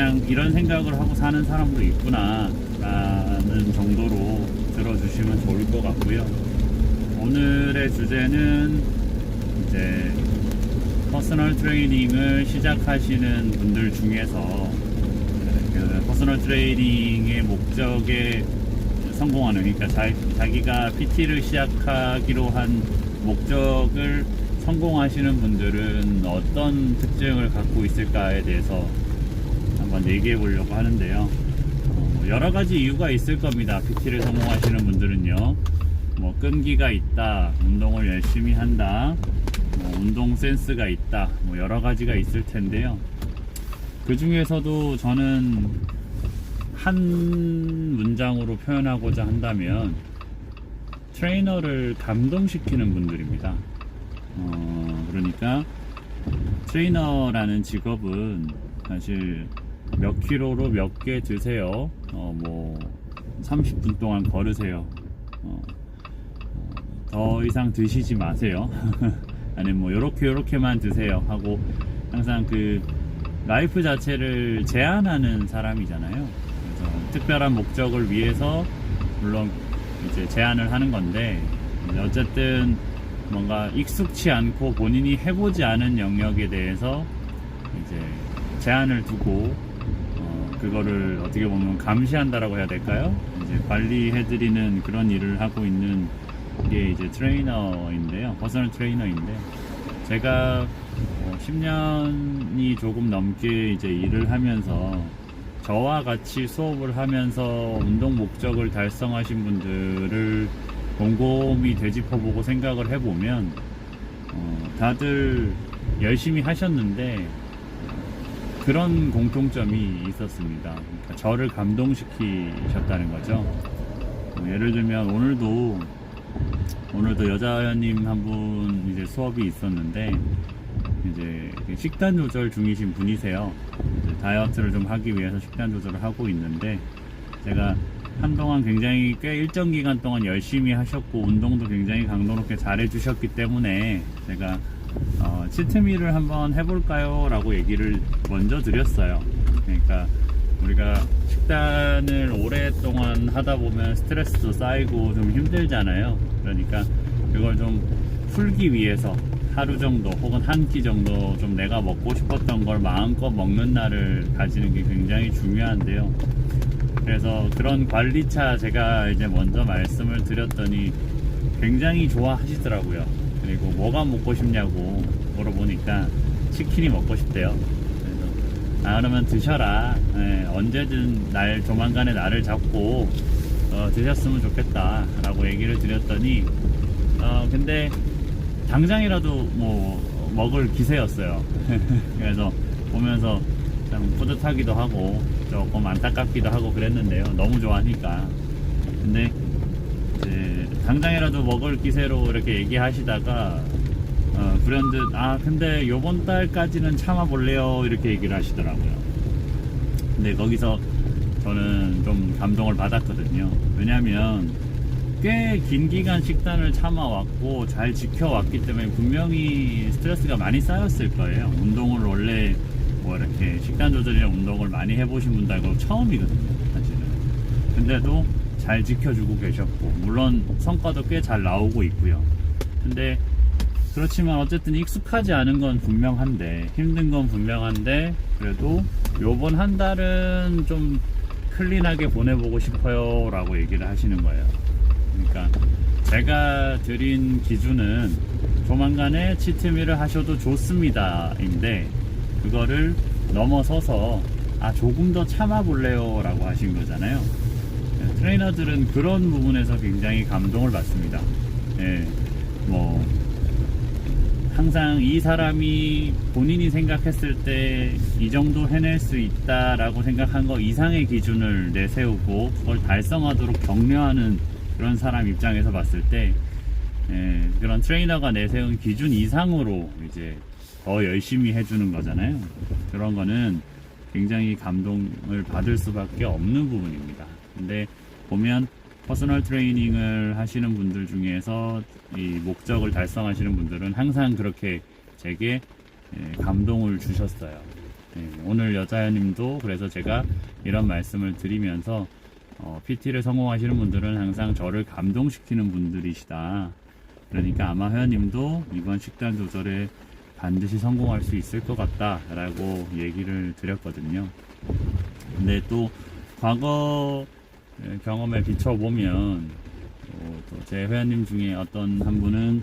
그냥 이런 생각을 하고 사는 사람도 있구나 라는 정도로 들어주시면 좋을 것 같고요. 오늘의 주제는 이제 퍼스널 트레이닝을 시작하시는 분들 중에서 그 퍼스널 트레이닝의 목적에 성공하는 그러니까 자, 자기가 PT를 시작하기로 한 목적을 성공하시는 분들은 어떤 특징을 갖고 있을까에 대해서 한번 얘기해 보려고 하는데요. 어, 여러 가지 이유가 있을 겁니다. PT를 성공하시는 분들은요. 뭐 끈기가 있다, 운동을 열심히 한다, 뭐 운동 센스가 있다, 뭐 여러 가지가 있을 텐데요. 그 중에서도 저는 한 문장으로 표현하고자 한다면 트레이너를 감동시키는 분들입니다. 어, 그러니까 트레이너라는 직업은 사실 몇 킬로로 몇 개 드세요. 어, 뭐 30분 동안 걸으세요. 어, 어, 더 이상 드시지 마세요. 아니면 뭐 요렇게 요렇게만 드세요 하고 항상 그 라이프 자체를 제한하는 사람이잖아요. 그래서 특별한 목적을 위해서 물론 이제 제한을 하는 건데 어쨌든 뭔가 익숙치 않고 본인이 해보지 않은 영역에 대해서 이제 제한을 두고 어, 그거를 어떻게 보면 감시한다라고 해야 될까요? 이제 관리해드리는 그런 일을 하고 있는 게 이제 트레이너인데요, 퍼스널 트레이너인데 제가 어, 10년이 조금 넘게 이제 일을 하면서 저와 같이 수업을 하면서 운동 목적을 달성하신 분들을 곰곰이 되짚어보고 생각을 해보면 어, 다들 열심히 하셨는데 어, 그런 공통점이 있었습니다. 그러니까 저를 감동시키셨다는 거죠. 어, 예를 들면 오늘도 오늘도 여자님 한 분 이제 수업이 있었는데 이제 식단 조절 중이신 분이세요. 다이어트를 좀 하기 위해서 식단 조절을 하고 있는데 제가 한동안 굉장히 꽤 일정 기간 동안 열심히 하셨고 운동도 굉장히 강도 높게 잘 해주셨기 때문에 제가 어, 치트미를 한번 해볼까요? 라고 얘기를 먼저 드렸어요. 그러니까 우리가 식단을 오랫동안 하다 보면 스트레스도 쌓이고 좀 힘들잖아요. 그러니까 그걸 좀 풀기 위해서 하루 정도 혹은 한 끼 정도 좀 내가 먹고 싶었던 걸 마음껏 먹는 날을 가지는 게 굉장히 중요한데요. 그래서 그런 관리차 제가 이제 먼저 말씀을 드렸더니 굉장히 좋아하시더라고요. 그리고 뭐가 먹고 싶냐고 물어보니까 치킨이 먹고 싶대요. 그래서 아 그러면 드셔라. 예, 언제든 날 조만간에 나를 잡고 어, 드셨으면 좋겠다라고 얘기를 드렸더니 어 근데 당장이라도 뭐 먹을 기세였어요. 그래서 보면서 참 뿌듯하기도 하고 조금 안타깝기도 하고 그랬는데요. 너무 좋아하니까. 근데 이제 당장이라도 먹을 기세로 이렇게 얘기하시다가 어, 불현듯 아 근데 요번 달까지는 참아볼래요 이렇게 얘기를 하시더라고요. 근데 거기서 저는 좀 감동을 받았거든요. 왜냐면 꽤긴 기간 식단을 참아왔고 잘 지켜왔기 때문에 분명히 스트레스가 많이 쌓였을 거예요. 운동을 원래 뭐 이렇게 식단 조절이나 운동을 많이 해보신 분들하고 처음이거든요, 사실은. 근데도 잘 지켜주고 계셨고, 물론 성과도 꽤 잘 나오고 있고요. 근데 그렇지만 어쨌든 익숙하지 않은 건 분명한데, 힘든 건 분명한데, 그래도 요번 한 달은 좀 클린하게 보내보고 싶어요 라고 얘기를 하시는 거예요. 그러니까 제가 드린 기준은 조만간에 치트미를 하셔도 좋습니다 인데 그거를 넘어서서 아 조금 더 참아볼래요 라고 하신 거잖아요 트레이너들은 그런 부분에서 굉장히 감동을 받습니다 예, 뭐 항상 이 사람이 본인이 생각했을 때 이 정도 해낼 수 있다라고 생각한 거 이상의 기준을 내세우고 그걸 달성하도록 격려하는 그런 사람 입장에서 봤을 때 예, 그런 트레이너가 내세운 기준 이상으로 이제 더 열심히 해주는 거잖아요. 그런 거는 굉장히 감동을 받을 수밖에 없는 부분입니다. 근데 보면 퍼스널 트레이닝을 하시는 분들 중에서 이 목적을 달성하시는 분들은 항상 그렇게 제게 예, 감동을 주셨어요. 네, 오늘 여자연님도 그래서 제가 이런 말씀을 드리면서 어, PT를 성공하시는 분들은 항상 저를 감동시키는 분들이시다. 그러니까 아마 회원님도 이번 식단 조절에 반드시 성공할 수 있을 것 같다라고 얘기를 드렸거든요. 근데 또 과거 경험에 비춰보면 어, 또제 회원님 중에 어떤 한 분은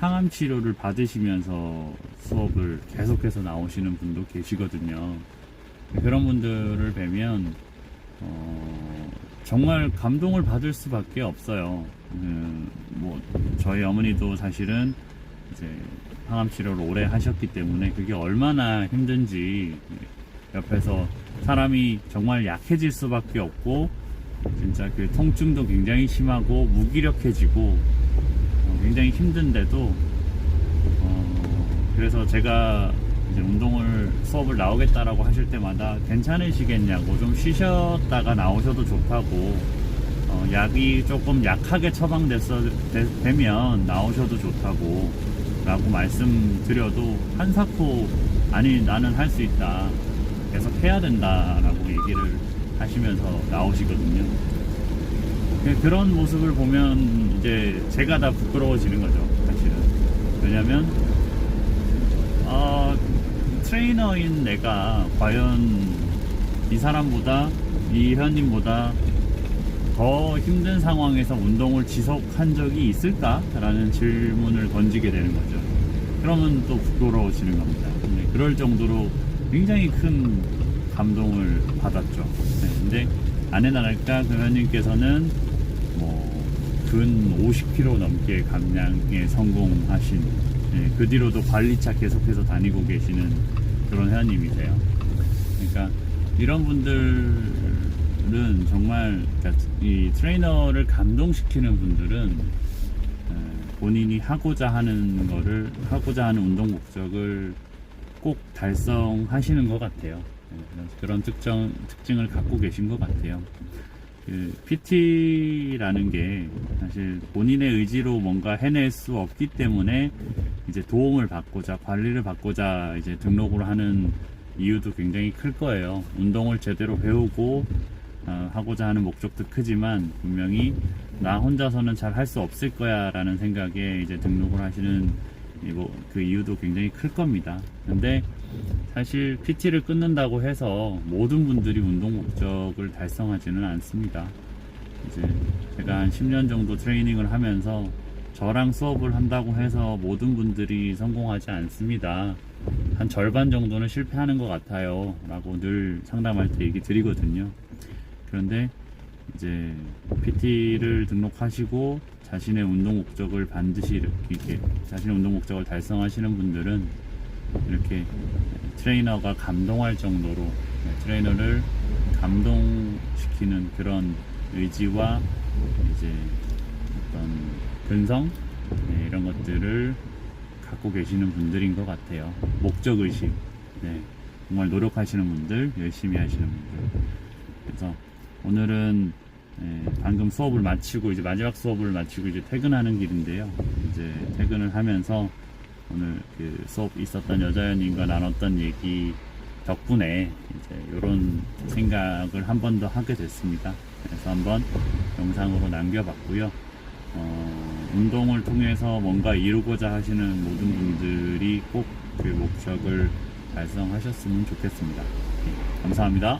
항암 치료를 받으시면서 수업을 계속해서 나오시는 분도 계시거든요. 그런 분들을 뵈면 어, 정말 감동을 받을 수밖에 없어요. 음, 뭐 저희 어머니도 사실은 이제 항암 치료를 오래 하셨기 때문에 그게 얼마나 힘든지 옆에서 사람이 정말 약해질 수밖에 없고 진짜 그 통증도 굉장히 심하고 무기력해지고 어, 굉장히 힘든데도 어, 그래서 제가 이제 운동을 수업을 나오겠다라고 하실 때마다 괜찮으시겠냐고 좀 쉬셨다가 나오셔도 좋다고 어, 약이 조금 약하게 처방됐어 되, 되면 나오셔도 좋다고 라고 말씀드려도 한사코 아니 나는 할 수 있다. 계속 해야 된다라고 얘기를 하시면서 나오시거든요. 그- 그런 모습을 보면 이제 제가 다 부끄러워지는 거죠, 사실은. 왜냐면, 아, 트레이너인 내가 과연 이 사람보다, 이 회원님보다 더 힘든 상황에서 운동을 지속한 적이 있을까라는 질문을 던지게 되는 거죠. 그러면 또 부끄러워지는 겁니다. 네, 그럴 정도로 굉장히 큰 감동을 받았죠. 네, 근데 아내 나랄까 그 회원님께서는 뭐 근 50kg 넘게 감량에 성공하신 네, 그 뒤로도 관리차 계속해서 다니고 계시는 그런 회원님이세요. 그러니까 이런 분들은 정말 그러니까 이 트레이너를 감동시키는 분들은 에, 본인이 하고자 하는 거를 하고자 하는 운동 목적을 꼭 달성하시는 것 같아요. 네, 그런- 특정 특징을 갖고 계신 것 같아요. 그 PT라는 게 사실 본인의 의지로 뭔가 해낼 수 없기 때문에 이제 도움을 받고자 관리를 받고자 이제 등록을 하는 이유도 굉장히 클 거예요. 운동을 제대로 배우고 어, 하고자 하는 목적도 크지만 분명히 나 혼자서는 잘 할 수 없을 거야 라는 생각에 이제 등록을 하시는 이 뭐, 그 이유도 굉장히 클 겁니다. 근데 사실 PT를 끊는다고 해서 모든 분들이 운동 목적을 달성하지는 않습니다. 이제 제가 한 10년 정도 트레이닝을 하면서 저랑 수업을 한다고 해서 모든 분들이 성공하지 않습니다. 한 절반 정도는 실패하는 것 같아요. 라고 늘 상담할 때 얘기 드리거든요. 그런데 이제 PT를 등록하시고 자신의 운동 목적을 반드시 이렇게 자신의 운동 목적을 달성하시는 분들은 이렇게 트레이너가 감동할 정도로 네, 트레이너를 감동시키는 그런 의지와 이제 어떤 근성 네, 이런 것들을 갖고 계시는 분들인 것 같아요. 목적 의식, 네, 정말 노력하시는 분들, 열심히 하시는 분들. 그래서 오늘은 예, 방금 수업을 마치고 이제 마지막 수업을 마치고 이제 퇴근하는 길인데요. 이제 퇴근을 하면서 오늘 그 수업 있었던 여자연님과 나눴던 얘기 덕분에 이제 이런 생각을 한 번 더 하게 됐습니다. 그래서 한번 영상으로 남겨봤고요. 어, 운동을 통해서 뭔가 이루고자 하시는 모든 분들이 꼭 그 목적을 달성하셨으면 좋겠습니다. 예, 감사합니다.